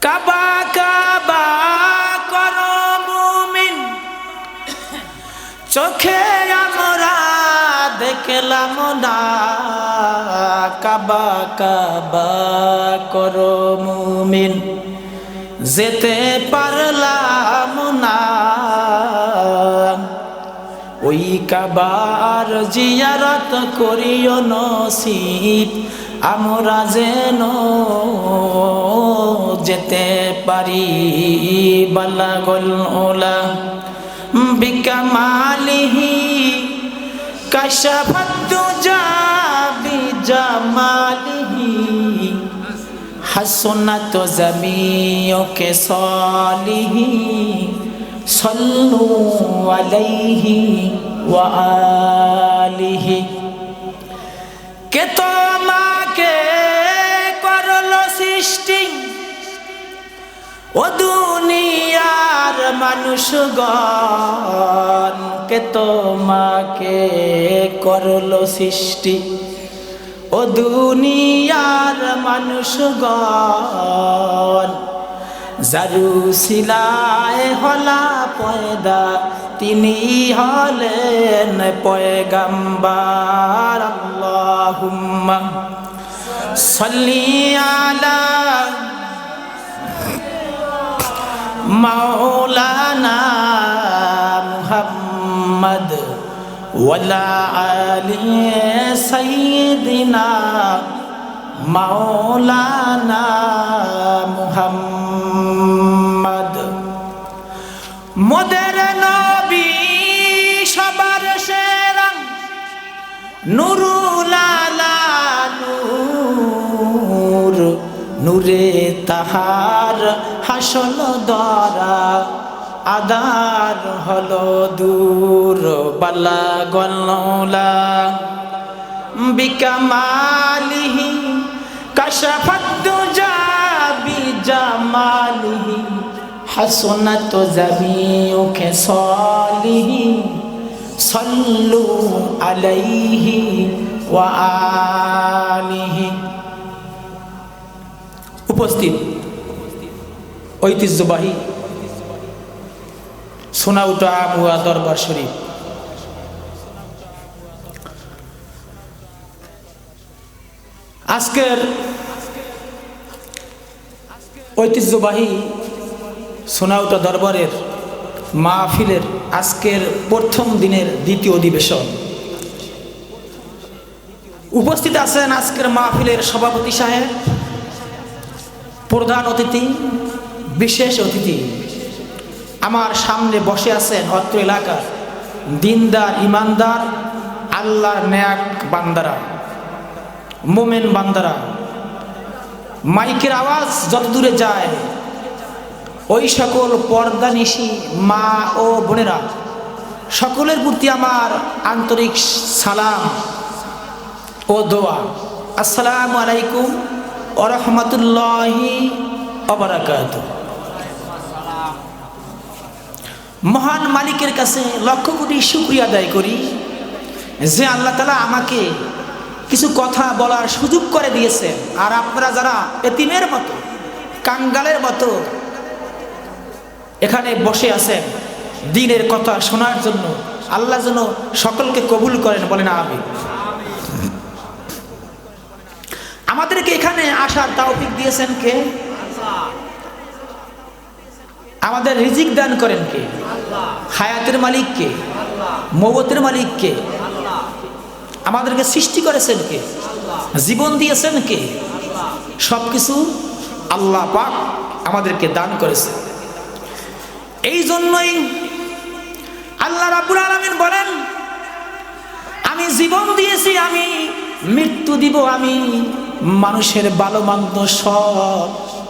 কাবা কাবা করো মুমিন। চোখে আমরা দেখলাম না। কাবা কাবা করো মুমিন। যেতে পারলাম না। ওই কাবার জিয়ারত করিও নসিব। আমরা যেন যেতে পারি। বালাগল ওলা বিকামালিহি কাশাফাতু জাবি জামালিহি হাসনাত জামিওকে সলিহি, সল্লু আলাইহি ওয়া ও দুনিয়ার মানুষগণ কে তোমাকে করল সৃষ্টি। ও দুনিয়ার মানুষগণ জারু সিলায় হলা পয়দা, তিনি হলেন পয়গাম্বার। আল্লাহুম্মা সাল্লি আলা মাওলানা মুহাম্মদ ওয়ালা আলি সাইয়্যিদিনা মাওলানা মুহাম্মদ। মোদের নবী সবার সেরা নুরুল আলা নূর, নূরে তাহার হাসল দরা আদার হলো দূর, বালা গল্লা বিকামালিহি কাশাফাতু জাবি জামালিহি হাসনাত জামিউকে সলিহি, সল্লু আলাইহি ওয়া আলিহি। উপস্থিত। ঐতিহ্যবাহী। সোনাউটা আবুয়া দরবার শরীফ। আজকের ঐতিহ্যবাহী সোনাউটা দরবারের মাহফিলের আজকের প্রথম দিনের দ্বিতীয় অধিবেশন। উপস্থিত আছেন আজকের মাহফিলের সভাপতি সাহেব, প্রধান অতিথি বিশেষ অতিথি। আমার সামনে বসে আছেন অত্র এলাকার দিনদার, ইমানদার, আল্লাহর ন্যাক বান্দারা, মোমেন বান্দারা। মাইকের আওয়াজ যত দূরে যায়, ওই সকল পর্দা নিশি মা ও বোনেরা, সকলের প্রতি আমার আন্তরিক সালাম ও দোয়া। আসসালামু আলাইকুম ওরহমতুল্লাহি অবরাকাত মহান মালিকের কাছে লক্ষ কোটি শুক্রিয়া আদায় করি যে আল্লাহ তালা আমাকে কিছু কথা বলার সুযোগ করে দিয়েছে আর আপনারা যারা এতিমের মতো, কাঙ্গালের মতো এখানে বসে আছেন, দিনের কথা শোনার জন্য আল্লাহ যেন সকলকে কবুল করেন বলেন আমি আমাদেরকে এখানে আসার তাওফিক দিয়েছেন কে? আমাদের রিজিক দান করেন কে? হায়াতের মালিক কে? মৌবতের মালিক কে? আমাদেরকে সৃষ্টি করেছেন কে? জীবন দিয়েছেন কে? সব কিছু আল্লাহ পাক আমাদেরকে দান করেছে এই জন্যই আল্লাহ রাবুল আলমিন বলেন, আমি জীবন দিয়েছি, আমি মৃত্যু দিব, আমি মানুষের ভালো মন্দ সব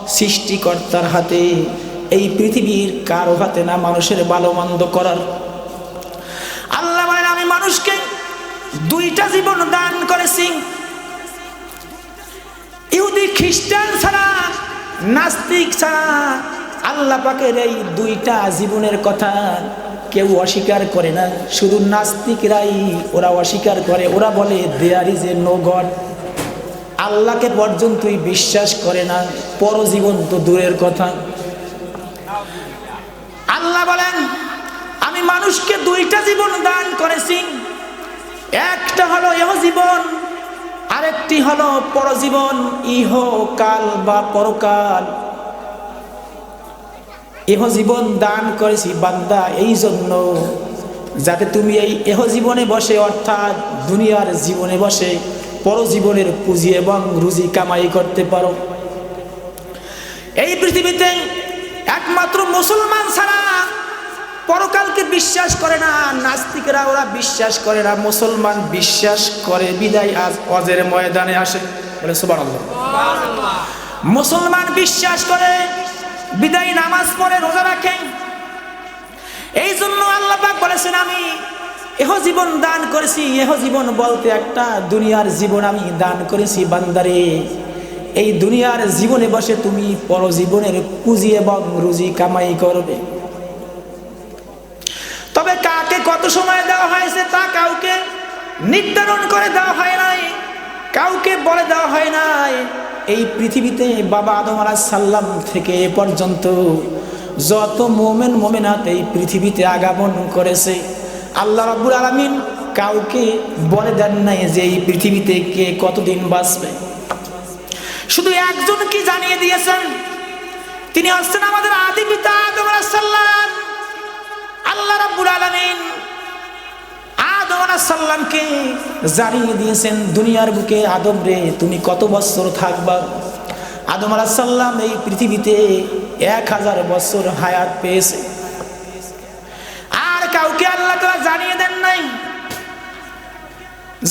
সৃষ্টিকর্তার হাতে এই পৃথিবীর কারও হাতে না মানুষের ভালো মন্দ করার। আল্লাহ বলেন, আমি মানুষকে দুইটা জীবন দান করেছি। ইহুদি, খ্রিস্টান ছাড়া, নাস্তিক ছাড়া আল্লাহ পাকের এই দুইটা জীবনের কথা কেউ অস্বীকার করে না। শুধু নাস্তিকরাই ওরা অস্বীকার করে। ওরা বলে there is a no god আল্লাহকে পর্যন্তই বিশ্বাস করে না। পরজীবন তো দূরের কথা। আল্লাহ বলেন, আমি মানুষকে দুইটা জীবন দান করেছি। একটা হলো এহ জীবন, আরেকটি হলো পরজীবন, ইহ কাল বা পরকাল। এহ জীবন দান করেছি বান্দা, এই জন্য যাতে তুমি এই এহ জীবনে বসে, অর্থাৎ দুনিয়ার জীবনে বসে, পরজীবনের পুঁজি এবং রুজি কামাই করতে পারো। এই পৃথিবীতে একমাত্র মুসলমান ছাড়া পরকালকে বিশ্বাস করে না, নাস্তিকরা ওরা বিশ্বাস করে না, মুসলমান বিশ্বাস করে। বিদায় আজ অজের ময়দানে আসে। বলে সুবান মুসলমান বিশ্বাস করে, বিদায় নামাজ পড়ে, রোজা রাখে। এই জন্য আল্লাহ বলেছেন, আমি এহ জীবন দান করেছি, এহ জীবন বলতে একটা দুনিয়ার জীবন আমি দান করেছি, বান্দারে। এই দুনিয়ার জীবনে বসে তুমি পরজীবনের পুঁজি এবং রুজি কামাই করবে। তবে কাকে কত সময় দেওয়া হয়েছে তা কাউকে নির্ধারণ করে দেওয়া হয় নাই, কাউকে বলে দেওয়া হয় নাই। এই পৃথিবীতে বাবা আদম আলাহ সাল্লাম থেকে এ পর্যন্ত যত মোমেন, মোমেনাত এই পৃথিবীতে আগমন করেছে, আল্লাহ রাব্বুল আলামিন কাউকে বলে দেন নাই যে এই পৃথিবীতে কে কতদিন বাঁচবে। শুধু একজন কি জানিয়ে দিয়েছেন? তিনি হচ্ছেন আমাদের আদি পিতা আদম সালাম। আল্লাহ রাব্বুল আলামিন আদম আলাইহিস জানিয়ে দিয়েছেন, দুনিয়ার বুকে আদম রে, তুমি কত বছর থাকবা? আদম আলাইহিস এই পৃথিবীতে এক হাজার বছর হায়াত পেয়েছে। আর কাউকে আল্লাহ তাআলা জানিয়ে দেন নাই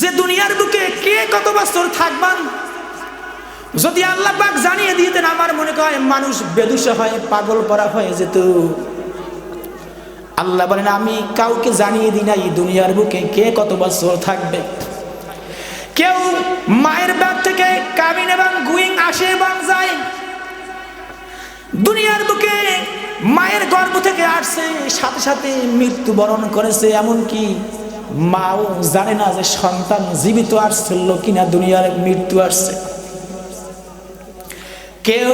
যে, দুনিয়ার বুকে কে কত বছর থাকবান যদি আল্লাহ পাক জানিয়ে দিতেন, আমার মনে হয় মানুষ বেদুষা হয় পাগল পরা হয়ে যেত। আল্লাহ বলেন, আমি কাউকে জানিয়ে দিই নাই, দুনিয়ার বুকে কে কত বছর থাকবে। কেউ মায়ের ব্যাগ থেকে কামিন এবং গুইং আসে এবং যায়। দুনিয়ার বুকে মায়ের গর্ভ থেকে আসছে, সাথে সাথে মৃত্যুবরণ করেছে, এমনকি মাও জানে না যে সন্তান জীবিত আসছিল কিনা, দুনিয়ার মৃত্যু আসছে। কেউ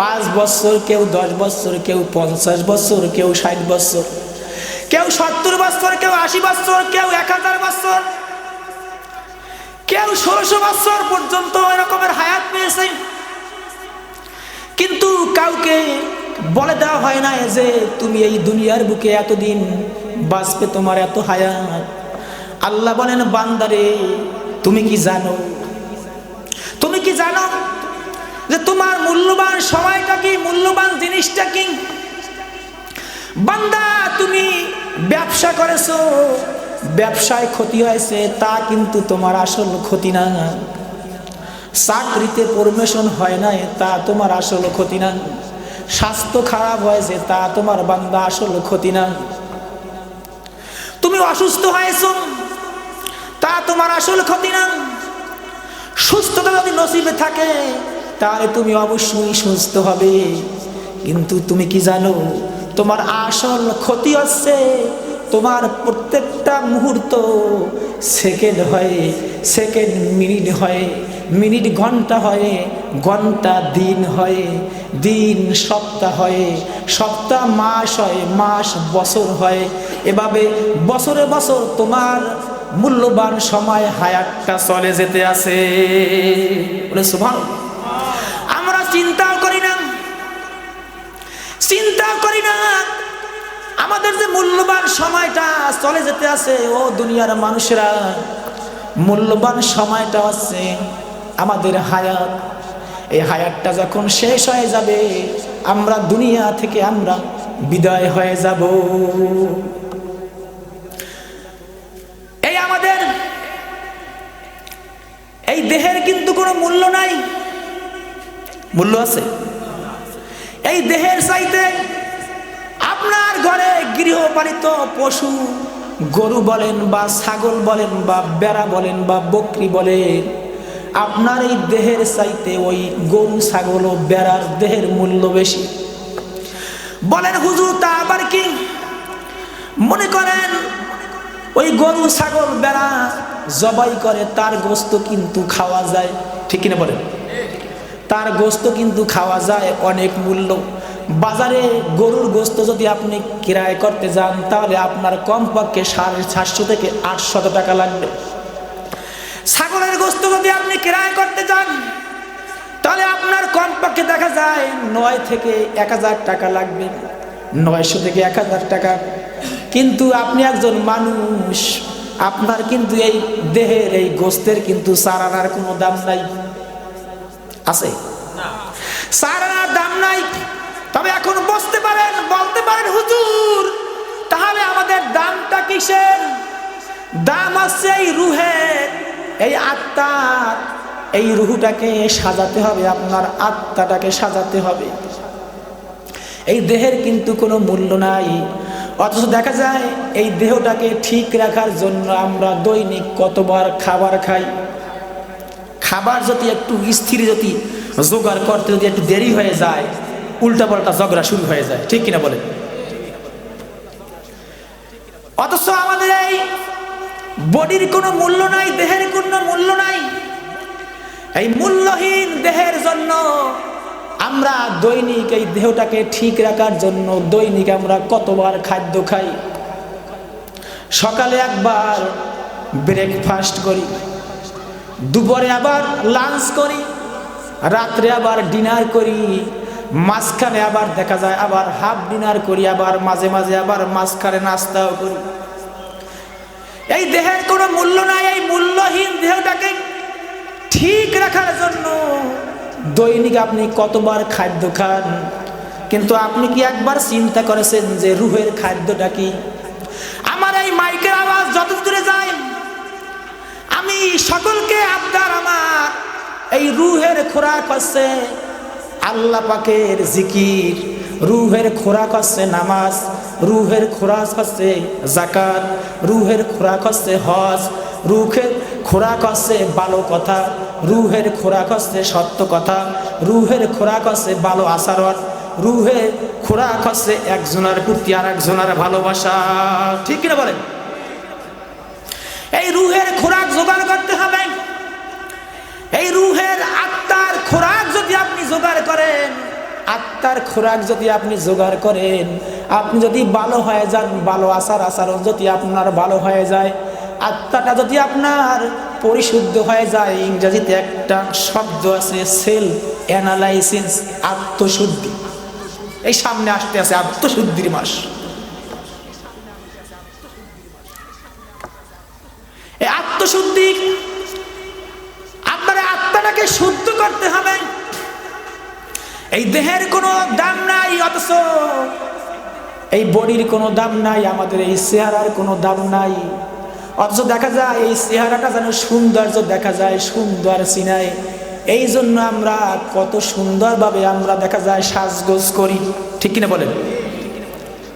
পাঁচ বছর, কেউ দশ বছর, কেউ পঞ্চাশ বছর, কেউ ষাট বছর, কেউ সত্তর বছর, কেউ আশি বছর, কেউ এক হাজার বছর, কেউ ষোলোশো বছর পর্যন্ত এরকমের হায়াত পেয়েছে। কিন্তু কাউকে বলে দেওয়া হয় না যে তুমি এই দুনিয়ার বুকে এতদিন বাঁচবে তোমার এত হায়াত। আল্লাহ বলেন, বান্দারে, তুমি কি জানো? তুমি কি জানো? যে তোমার মূল্যবান সময়টা কি, মূল্যবান জিনিসটা কি? বান্দা, তুমি ব্যবসা করেছ, ব্যবসায় ক্ষতি হয়েছে, তা কিন্তু তোমার আসল ক্ষতি না। চাকরিতে প্রমোশন হয় না তা তোমার আসল ক্ষতি না। স্বাস্থ্য খারাপ হয়েছে, তা তোমার বান্দা আসল ক্ষতি না। তুমি অসুস্থ হয়েছো, তা তোমার আসল ক্ষতি না। সুস্থতা যদি নসিবে থাকে তাহলে তুমি অবশ্যই সুস্থ হবে। কিন্তু তুমি কি জানো, তোমার আসল ক্ষতি হচ্ছে তোমার প্রত্যেকটা মুহূর্ত সেকেন্ড হয় সেকেন্ড মিনিট হয় মিনিট ঘণ্টা হয়, ঘণ্টা, দিন হয়, দিন, সপ্তাহ হয়, সপ্তাহ, মাস হয়, মাস, বছর হয়, এভাবে বছরে বছর তোমার মূল্যবান সময় হায়াতটা চলে যেতে আছে। বলে সুভান চিন্তাও করি না। চিন্তা করি না। আমাদের যে মূল্যবান সময়টা চলে যেতে আছে, ও দুনিয়ার মানুষেরা, মূল্যবান সময়টা আছে আমাদের হায়াত। এই হায়াতটা যখন শেষ হয়ে যাবে, আমরা দুনিয়া থেকে আমরা বিদায় হয়ে যাব। এই আমাদের, এই দেহের কিন্তু কোনো মূল্য নাই। মূল্য আছে? এই দেহের চাইতে আপনার ঘরে গৃহপালিত পশু, গরু বলেন বা ছাগল বলেন বা বেড়া বলেন বা বকরি বলেন, আপনার এই দেহের চাইতে ওই গরু, ছাগল ও বেড়ার দেহের মূল্য বেশি। বলেন হুজুর, তা আবার কি? মনে করেন ওই গরু, ছাগল, বেড়া জবাই করে, তার গোস্ত কিন্তু খাওয়া যায়। ঠিক কিনা বলেন? তার গোস্ত কিন্তু খাওয়া যায় অনেক মূল্য। বাজারে গরুর গোস্ত যদি আপনি কিরায় করতে যান, তাহলে আপনার কমপক্ষে সাড়ে সাতশো থেকে আটশত টাকা লাগবে। ছাগলের গোস্ত যদি আপনি কিরায় করতে যান, তাহলে আপনার কমপক্ষে দেখা যায় নয় থেকে এক হাজার টাকা লাগবে। নয়শো থেকে এক হাজার টাকা। কিন্তু আপনি একজন মানুষ, আপনার কিন্তু এই দেহের এই গোস্তের কিন্তু সারানার কোনো দাম নাই। আছে? সারানার দাম নাই। তবে এখন বসতে পারেন, বলতে পারেন, হুজুর, তাহলে আমাদের দামটা কিসের? দাম আছে এই রুহের এই আত্মার। এই রুহুটাকে সাজাতে হবে, আপনার আত্মাটাকে সাজাতে হবে। এই দেহের কিন্তু কোনো মূল্য নাই। অথচ দেখা যায়, এই দেহটাকে ঠিক রাখার জন্য আমরা দৈনিক কতবার খাবার খাই। খাবার যদি একটু স্থির যদি জোগাড় করতে যদি একটু দেরি হয়ে যায়, উল্টাপাল্টা ঝগড়া শুরু হয়ে যায়। ঠিক কিনা বলেন? অথচ আমাদের এই বডির কোনো মূল্য নাই, দেহের কোনো মূল্য নাই। এই মূল্যহীন দেহের জন্য আমরা দৈনিক এই দেহটাকে ঠিক রাখার জন্য দৈনিক আমরা কতবার খাদ্য খাই। সকালে একবার ব্রেকফাস্ট করি। দুপুরে আবার লাঞ্চ করি, রাত্রে আবার ডিনার করি, মাঝখানে আবার দেখা যায় আবার হাফ ডিনার করি, আবার মাঝে মাঝে আবার মাঝখানে নাস্তাও করি। এই দেহের কোনো মূল্য নাই, এই মূল্যহীন দেহটাকে ঠিক রাখার জন্য দৈনিক আপনি কতবার খাদ্য খান, কিন্তু আপনি কি একবার চিন্তা করেছেন যে রুহের খাদ্যটা কি? আমার এই মাইকের আওয়াজ যত দূরে যায় আমি সকলকে আপনার আমার। এই রুহের খোরাক হচ্ছে আল্লাহ পাকের জিকির। রুহের খোরাক হচ্ছে নামাজ, রুহের খোরাক হচ্ছে জাকাত রুহের খোরাক হচ্ছে হজ রুখের খোরাক হচ্ছে ভালো কথা, রুহের খোরাক হচ্ছে সত্য কথা, রুহের খোরাক হচ্ছে ভালো আচরণ, রুহের খোরাক হচ্ছে একজনের প্রতি আর একজনের ভালোবাসা। ঠিক কিনা বলেন? এই রুহের খোরাক জোগাড় করতে হবে। এই রুহের আত্মার খোরাক যদি আপনি জোগাড় করেন, আত্মার খোরাক যদি আপনি জোগাড় করেন, আপনি যদি ভালো হয়ে যান, ভালো আচার আচরণ যদি আপনার ভালো হয়ে যায়, আত্মাটা যদি আপনার পরিশুদ্ধ হয়ে যায়, ইংরেজিতে একটা শব্দ আছে, সেল অ্যানালাইসিস, আত্মশুদ্ধি। এই সামনে আসতে আছে আত্মশুদ্ধির মাস। এই আত্মশুদ্ধি। আপনার আত্মাটাকে শুদ্ধ করতে হবে। এই দেহের কোনো দাম নাই, অথচ এই বডির কোনো দাম নাই, আমাদের এই চেহারার কোনো দাম নাই। অথচ দেখা যায়, এই চেহারাটা যেন সৌন্দর্য দেখা যায়, সুন্দর সিনাই এই জন্য আমরা কত সুন্দরভাবে আমরা দেখা যায় সাজগোজ করি। ঠিক কিনা বলেন?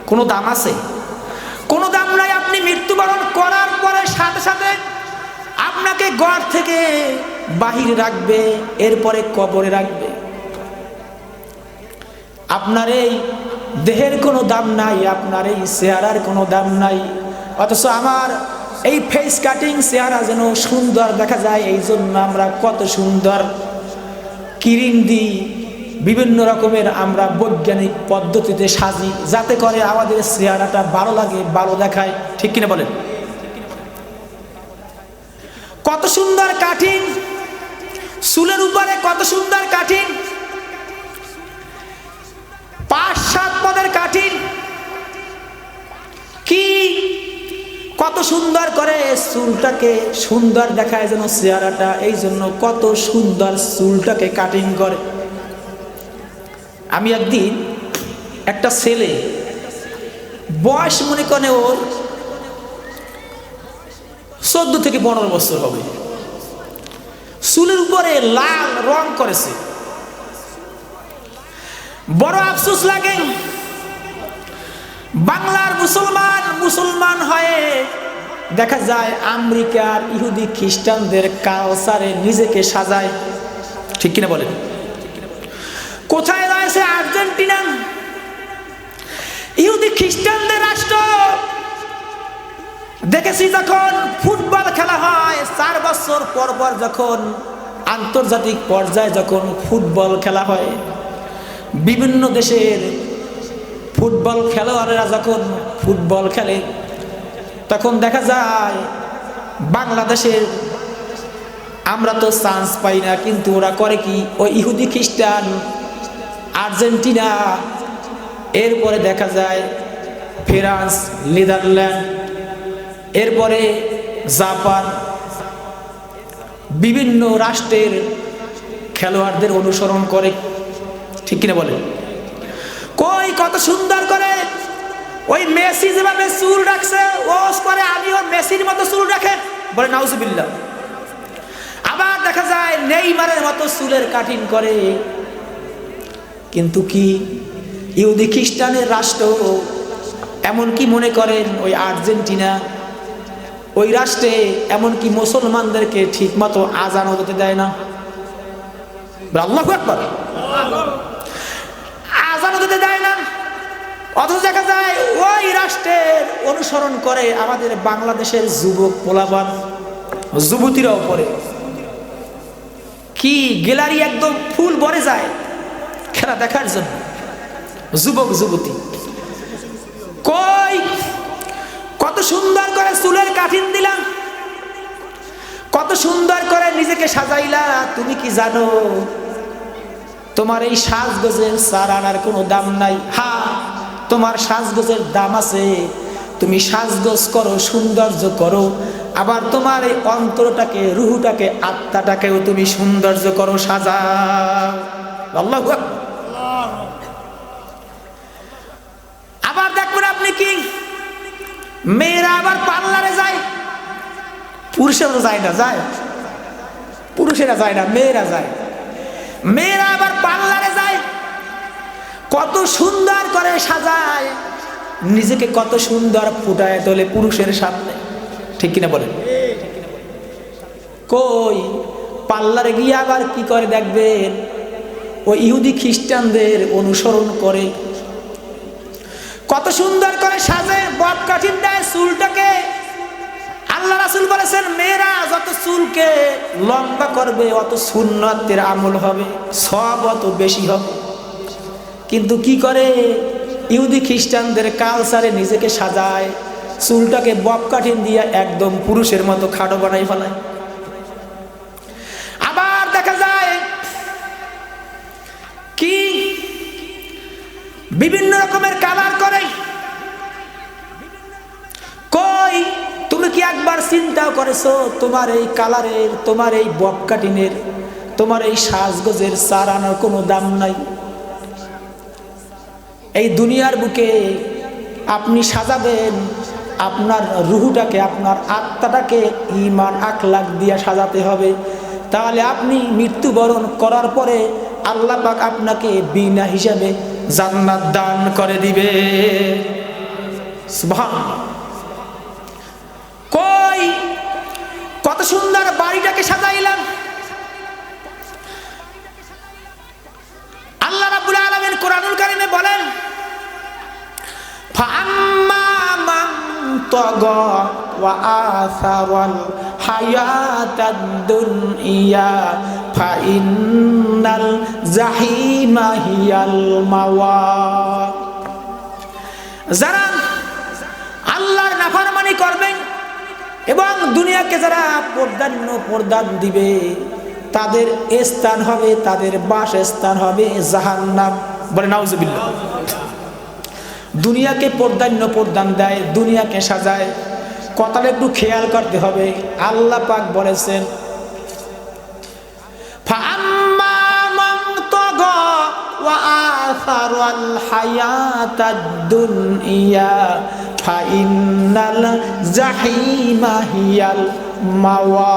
কোনো দাম আছে? কোনো দাম নাই মৃত্যুবরণ করার পরে সাথে সাথে আপনাকে ঘর থেকে বাহিরে রাখবে, এরপরে কবরে রাখবে। আপনার এই দেহের কোনো দাম নাই, আপনার এই চেহারার কোনো দাম নাই। অথচ আমার এই ফেস কাটিং চেহারা যেন সুন্দর দেখা যায় এই জন্য আমরা কত সুন্দর ক্রিম দিই বিভিন্ন রকমের আমরা বৈজ্ঞানিক পদ্ধতিতে সাজি, যাতে করে আমাদের চেহারাটা ভালো লাগে, ভালো দেখায়। ঠিক কিনা বলেন? কত সুন্দর কাঠিন। চুলের উপরে কত সুন্দর কাঠিন। পাঁচ, সাত পদের কাঠিন। কি কত সুন্দর করে চুলটাকে সুন্দর দেখায় যেন চেহারাটা এই জন্য কত সুন্দর চুলটাকে কাটিং করে। আমি একদিন একটা ছেলে বয়স মনে করে ওর চোদ্দ থেকে পনেরো বছর হবে। চুলের উপরে লাল রং করেছে। বড় আফসোস লাগে। বাংলার মুসলমান মুসলমান হয়ে দেখা যায় আমেরিকার ইহুদি খ্রিস্টানদের কালচারে নিজেকে সাজায়। ঠিক কিনা বলেন? কোথায় রয়েছে আর্জেন্টিনা ইহুদি খ্রিস্টানদের রাষ্ট্র। দেখেছি যখন ফুটবল খেলা হয়, চার বছর পর পর যখন আন্তর্জাতিক পর্যায়ে যখন ফুটবল খেলা হয়, বিভিন্ন দেশের ফুটবল খেলোয়াড়েরা যখন ফুটবল খেলে, তখন দেখা যায় বাংলাদেশের আমরা তো চান্স পাই না, কিন্তু ওরা করে কি? ওই ইহুদি, খ্রিস্টান, আর্জেন্টিনা, এরপরে দেখা যায় ফ্রান্স নেদারল্যান্ড, এরপরে জাপান, বিভিন্ন রাষ্ট্রের খেলোয়াড়দের অনুসরণ করে, ঠিক কিনা বলে কই কত সুন্দর করে ওই মেসি যেভাবে চুল রাখছে ও করে আমিও মেসির মতো চুল রাখেন। বলে নাউজুবিল্লাহ। আবার দেখা যায় নেইমারের মতো চুলের কাটিং করে। কিন্তু কি? ইহুদি খ্রিস্টানের রাষ্ট্র এমনকি মনে করেন ওই আর্জেন্টিনা, ওই রাষ্ট্রে এমনকি মুসলমানদেরকে ঠিক মতো আজান হতে দেয় না। আল্লাহ একবার আজান হতে দেয় না। অথচ দেখা যায় ওই রাষ্ট্রের অনুসরণ করে আমাদের বাংলাদেশের যুবক পোলাবান যুবতীরাও পরে কি গ্যালারি একদম ফুল ভরে যায় খেলা দেখার জন্য। যুবক, যুবতী। কই? কত সুন্দর করে চুলের কাঠিন দিলাম। কত সুন্দর করে নিজেকে সাজাইলা, তুমি কি জানো? তোমার এই সাজগোজের আনার কোনো দাম নাই। হা, তোমার সাজগোজের দাম আছে। তুমি সাজগোজ করো, সৌন্দর্য করো। আবার তোমার এই অন্তরটাকে, রুহুটাকে, আত্মাটাকেও তুমি সৌন্দর্য করো সাজা আল্লাহ আকবার। আবার দেখবেন আপনি কি মেয়েরা আবার পার্লারে যায়। পুরুষেরা যায় না, যায়। পুরুষেরা যায় না, মেয়েরা যায়। মেয়েরা আবার পার্লারে যায়। কত সুন্দর করে সাজায়। নিজেকে কত সুন্দর ফুটায় তোলে পুরুষের সামনে। ঠিক কিনা বলেন? কই, পার্লারে গিয়ে আবার কি করে দেখবেন? ও ইহুদি খ্রিস্টানদের অনুসরণ করে। কত সুন্দর করে সাজে বব কাঠিন দেয় চুলটাকে আল্লাহ রাসুল বলেছেন, মেয়েরা যত চুলকে লম্বা করবে, অত সুন্নতের আমল হবে, সব অত বেশি হবে। কিন্তু কি করে? ইহুদি খ্রিস্টানদের কালচারে নিজেকে সাজায়, চুলটাকে বব কাঠিন দিয়ে একদম পুরুষের মতো খাটো বানাই ফেলায় আবার দেখা যায় কি? বিভিন্ন রকমের কালার করে কি একবার চিন্তাও করেছ, তোমার এই কালারের, তোমার এই বব কাটিনের, তোমার এই সাজগোজের চার আনার কোনো দাম নাই? এই দুনিয়ার বুকে আপনি সাজাবেন, আপনার রুহুটাকে, আপনার আত্মাটাকে ইমান আখলাখ দিয়ে সাজাতে হবে। তাহলে আপনি মৃত্যুবরণ করার পরে আল্লাহ পাক আপনাকে বিনা হিসাবে জান্নাত দান করে দিবে। সুবহানাল্লাহ। কই সুন্দর বাড়িটাকে সাজাইলাম। আল্লাহ রাব্বুল আলামিন কোরআনুল কারিমে বলেন যারা আল্লাহর নাফরমানি করবেন এবং দুনিয়াকে যারা প্রদান্য প্রদান দিবে তাদের স্থান হবে তাদের বাসস্থান হবে জাহান্নাম বলে নাউজুবিল্লাহ দুনিয়াকে প্রদান্য প্রদান দেয় দুনিয়াকে সাজায় কথাটা একটু খেয়াল করতে হবে আল্লাহ পাক বলেছেন فأما من طغى وآثر الحياة الدنيا ফাইনাল জাহিমা হিয়াল মাওয়া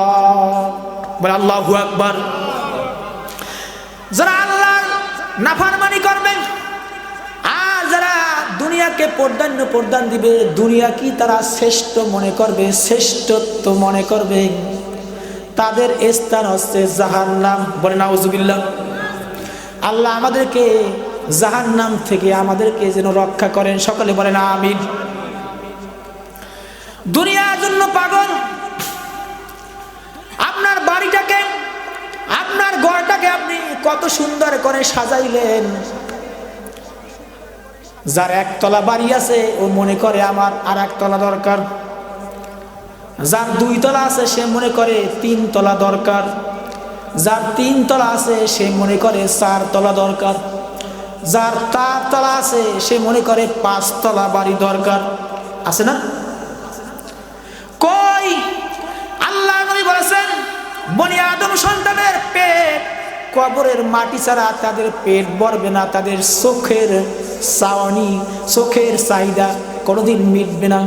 বলে আল্লাহ আকবার। যারা আল্লাহ নাফারমানি করবেন আর যারা দুনিয়াকে প্রদান্য প্রদান দিবে, দুনিয়া কি তারা শ্রেষ্ঠ মনে করবে, শ্রেষ্ঠত্ব মনে করবে? তাদের স্থান হচ্ছে জাহান্নাম। বলে নাউজুবিল্লাহ। আল্লাহ আমাদেরকে জাহান্নাম থেকে আমাদেরকে যেন রক্ষা করেন। সকলে বলেন, আমিন। দুনিয়ার জন্য পাগল। আপনার বাড়িটাকে, আপনার ঘরটাকে আপনি কত সুন্দর করে সাজাইলেন। যার একতলা বাড়ি আছে, ও মনে করে আমার আর একতলা দরকার। যার দুই তলা আছে, সে মনে করে তিন তলা দরকার। যার তিন তলা আছে, সে মনে করে চার তলা দরকার। যার তার তলা আছে, সে মনে করে পাঁচ তলা বাড়ি দরকার। আছে না? কই? আল্লাহ নবী বলেছেন, বনি আদম সন্তানের পেট। কবরের মাটি ছাড়া তাদের পেট ভরবে না, তাদের চোখের চাওয়ানি চোখের চাহিদা কোনোদিন মিটবে না।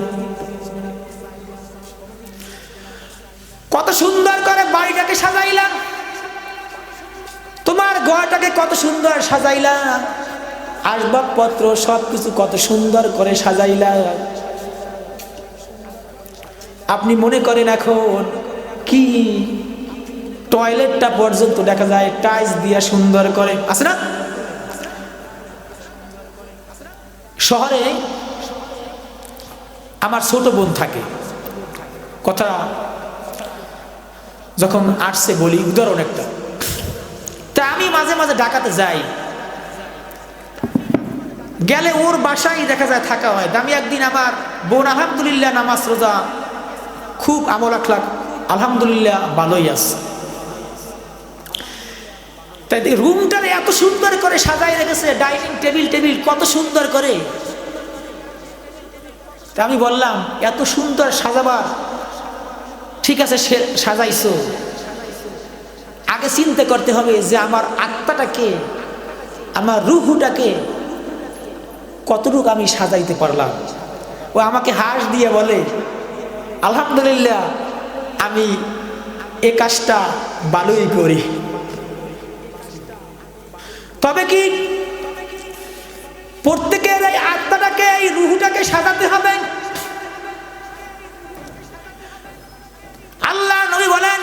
কত সুন্দর করে বাড়িটাকে সাজাইলাম। তোমার ঘরটাকে কত সুন্দর সাজাইলাম। আসবাবপত্র সবকিছু কত সুন্দর করে সাজাইলাম। আপনি মনে করেন এখন কি? টয়লেটটা পর্যন্ত দেখা যায় টাইলস দিয়া সুন্দর করে। আছে না? শহরে আমার ছোট বোন থাকে। কথা যখন আসছে বলি, উদাহরণ একটা। তা আমি মাঝে মাঝে ডাকাতে যাই। গেলে ওর বাসায় দেখা যায় থাকা হয়। আমি একদিন আমার বোন, আলহামদুলিল্লাহ, নামাজ রোজা খুব আমল আখলাক, আলহামদুলিল্লাহ ভালোই আছে। তাই রুমটারে এত সুন্দর করে সাজাই রেখেছে, ডাইনিং টেবিল টেবিল কত সুন্দর করে। তা আমি বললাম, এত সুন্দর সাজাবার, ঠিক আছে সে সাজাইছো। আগে চিন্তা করতে হবে যে আমার আত্মাটাকে, আমার রুহুটাকে কতটুকু আমি সাজাইতে পারলাম। ও আমাকে হাস দিয়ে বলে আলহামদুলিল্লাহ, আমি এ কাজটা ভালোই করি। তবে কি প্রত্যেকের এই আত্মাটাকে, এই রুহুটাকে সাজাতে হবে? আল্লাহ নবী বলেন,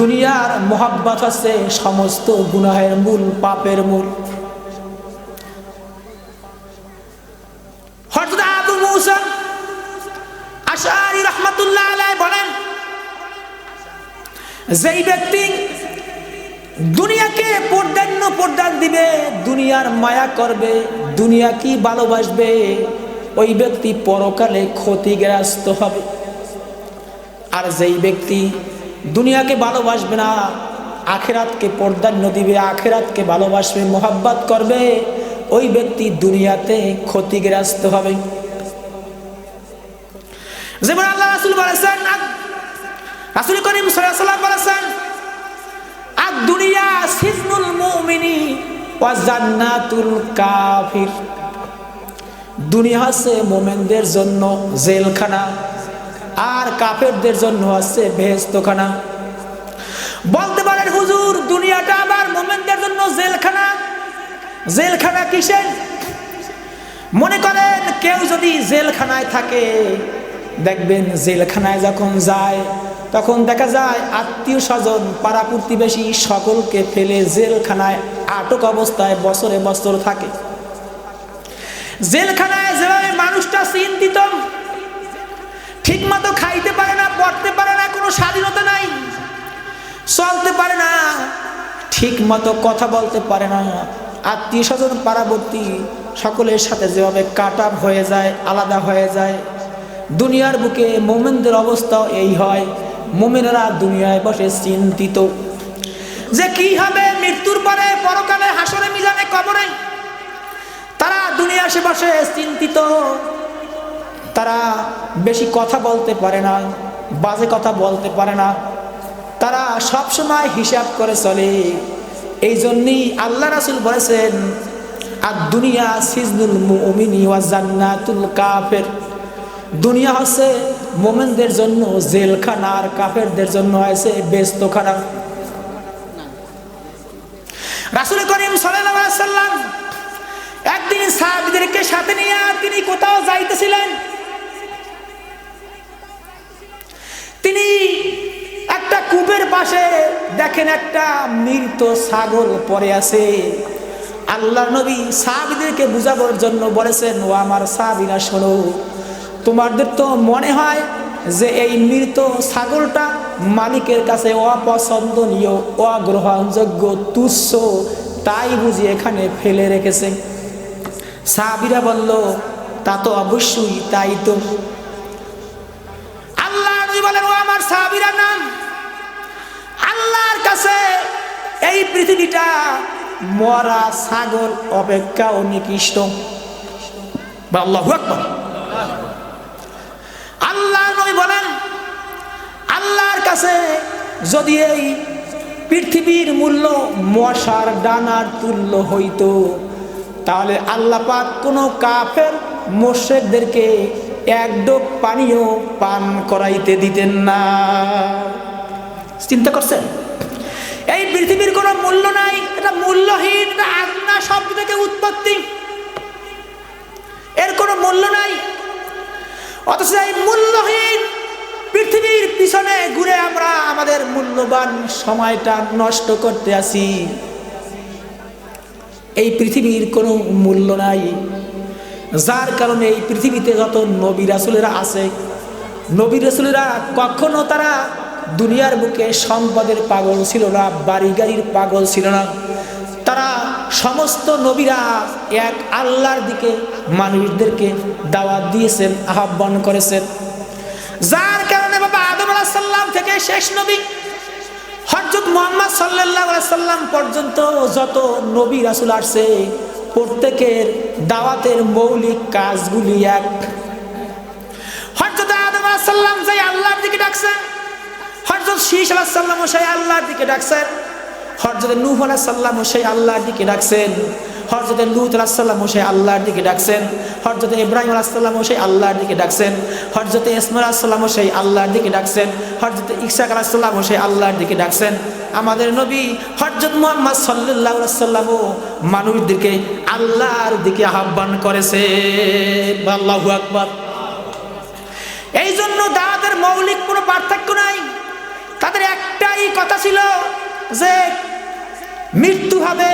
দুনিয়ার মোহাব্বত আছে সমস্ত গুনাহের মূল, পাপের মূল। হঠাৎ আবু মুসা আশারি রহমাতুল্লাহ আলাই বলেন, যেই ব্যক্তি দুনিয়াকে পর্দান্য পর্দান দিবে, দুনিয়ার মায়া করবে, দুনিয়া কি ভালোবাসবে, ওই ব্যক্তি পরকালে ক্ষতিগ্রস্ত হবে। আর যেই ব্যক্তি দুনিয়াকে ভালোবাসবে না, আখেরাতকে পর্দান্য দিবে, আখেরাতকে ভালোবাসবে, মোহাব্বত করবে, ওই ব্যক্তি দুনিয়াতে ক্ষতিগ্রস্ত হবে। যেমন আল্লাহ রাসুল বলেছেন রাসুল করিম সাল্লাম বলেছেন আর দুনিয়া সিজনুল মুমিনি ওয়া জান্নাতুল কাফির। দুনিয়া হচ্ছে মোমেনদের জন্য জেলখানা, আর কাফেরদের জন্য আছে বেহেস্তখানা বলতে পারেন, হুজুর, দুনিয়াটা আবার মোমেনদের জন্য জেলখানা? জেলখানা কিসের? মনে করেন, কেউ যদি জেলখানায় থাকে দেখবেন জেলখানায় যখন যায়, তখন দেখা যায় আত্মীয় স্বজন পাড়া প্রতিবেশী সকলকে ফেলে জেলখানায় আটক অবস্থায় বছরে বছর থাকে। জেলখানায় যেভাবে মানুষটা চিন্তিত ঠিক মতো খাইতে পারে না, পড়তে পারে না, কোনো স্বাধীনতা নাই, চলতে পারে না ঠিক মতো কথা বলতে পারে না। আত্মীয় স্বজন পাড়াবর্তী সকলের সাথে যেভাবে কাট হয়ে যায়, আলাদা হয়ে যায় দুনিয়ার বুকে মোমেনদের অবস্থাও এই হয়। মোমেনেরা দুনিয়ায় বসে চিন্তিত। যে কি হবে মৃত্যুর পরে পরকালে হাসরে মিজানে কবরে? তারা দুনিয়া সে বসে চিন্তিত। তারা বেশি কথা বলতে পারে না, বাজে কথা বলতে পারে না। তারা সব সময় হিসাব করে চলে। এই জন্যই আল্লাহ রাসুল বলেছেন আর দুনিয়া সিজনুল মুমিনি ওয়া জান্নাতুল কাফের। দুনিয়া হচ্ছে মোমেনদের জন্য, জেলখানা আর কাফেরদের জন্য আছে ব্যস্তখানা। রাসুল করিম সাল্লাম একদিন সাহাবিদেরকে সাথে নিয়ে তিনি কোথাও যাইতেছিলেন। তিনি একটা কূপের পাশে দেখেন একটা মৃত ছাগল পড়ে আছে। আল্লাহ নবী সাহাবিদেরকে বুঝাবার জন্য বলেছেন, ও আমার সাহাবিরা, শোনো তোমাদের তো মনে হয় যে এই মৃত ছাগলটা মালিকের কাছে অপছন্দনীয়, অগ্রহণযোগ্য, তুচ্ছ, তাই বুঝি এখানে ফেলে রেখেছে। সাহাবিরা বলল, তা তো অবশ্যই, তাই তো। আল্লাহ বলেন, ও আমার সাহাবিরা নাম, আল্লাহর কাছে এই পৃথিবীটা মরা ছাগল অপেক্ষা নিকৃষ্ট বা আল্লাহ আকবর। আল্লাহ নবী বলেন, আল্লাহর কাছে যদি এই পৃথিবীর মূল্য মশার ডানার তুল্য হইতো, তাহলে আল্লাহ পাক কোনো কাফের মোশেকদেরকে এক পানিও পান করাইতে দিতেন না। চিন্তা করছেন? এই পৃথিবীর কোনো মূল্য নাই, এটা মূল্যহীন, এটা আজ্ঞা শব্দ থেকে উৎপত্তি। এর কোনো মূল্য নাই। অথচ এই মূল্যহীন পৃথিবীর পিছনে ঘুরে আমরা আমাদের মূল্যবান সময়টা নষ্ট করতে আসি এই পৃথিবীর কোনো মূল্য নাই। যার কারণে এই পৃথিবীতে যত নবী রাসুলেরা আছে, নবী রাসুলেরা কখনো তারা দুনিয়ার বুকে সম্পদের পাগল ছিল না বাড়ি গাড়ির পাগল ছিল না। তারা সমস্ত নবীরা এক আল্লাহর দিকে মানুষদেরকে দাওয়াত দিয়েছেন, আহ্বান করেছেন। যার কারণে বাবা আদম আলাহিসাল্লাম থেকে শেষ নবী। হজরত মোহাম্মদ সাল্লাহ সাল্লাম পর্যন্ত যত নবী রাসুল আসছে, প্রত্যেকের দাওয়াতের মৌলিক কাজগুলি এক। হজরত আদম আলাহিসাল্লাম সেই আল্লাহর দিকে ডাকছেন হজরত শীষ আলাহিসাল্লাম সেই আল্লাহর দিকে ডাকছেন। হরজতে নূহ আলাহিসাল্লাম সেই আল্লাহর দিকে ডাকছেন। হরজতে লুত আলাহিসাল্লাম সেই আল্লাহর দিকে ডাকছেন। হরজতে ইব্রাহিম আলাহিসাল্লাম সেই আল্লাহর দিকে ডাকছেন। হরজতে ইসমাল আলাহিসাল্লাম সেই আল্লাহর দিকে ডাকছেন। হরজতে ইকসাক আলাহিসাল্লাম সেই আল্লাহর দিকে ডাকছেন। আমাদের নবী হরজত মোহাম্মদ সাল্লাহ সাল্লামও মানুষদেরকে আল্লাহর দিকে আহ্বান করেছে আল্লাহু আকবর। এই জন্য দাওয়াতের মৌলিক কোনো পার্থক্য নাই। তাদের একটাই কথা ছিল যে মৃত্যু হবে।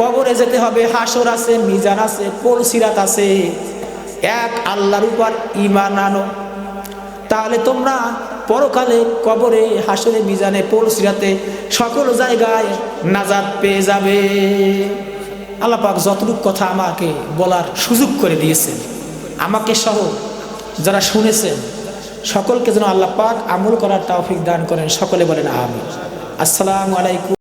কবরে যেতে হবে, হাসর আছে, মিজান আছে পলসিরাত আছে? এক আল্লাহর উপর ইমান আনো। তাহলে তোমরা পরকালে কবরে, হাসরে, মিজানে পলসিরাতে সকল জায়গায় নাজাদ পেয়ে যাবে। আল্লাহ পাক যতটুকু কথা আমাকে বলার সুযোগ করে দিয়েছেন, আমাকে সহ যারা শুনেছেন, সকলকে যেন আল্লাহ পাক আমল করার তৌফিক দান করেন। সকলে বলেন আমি আসসালামু আলাইকুম।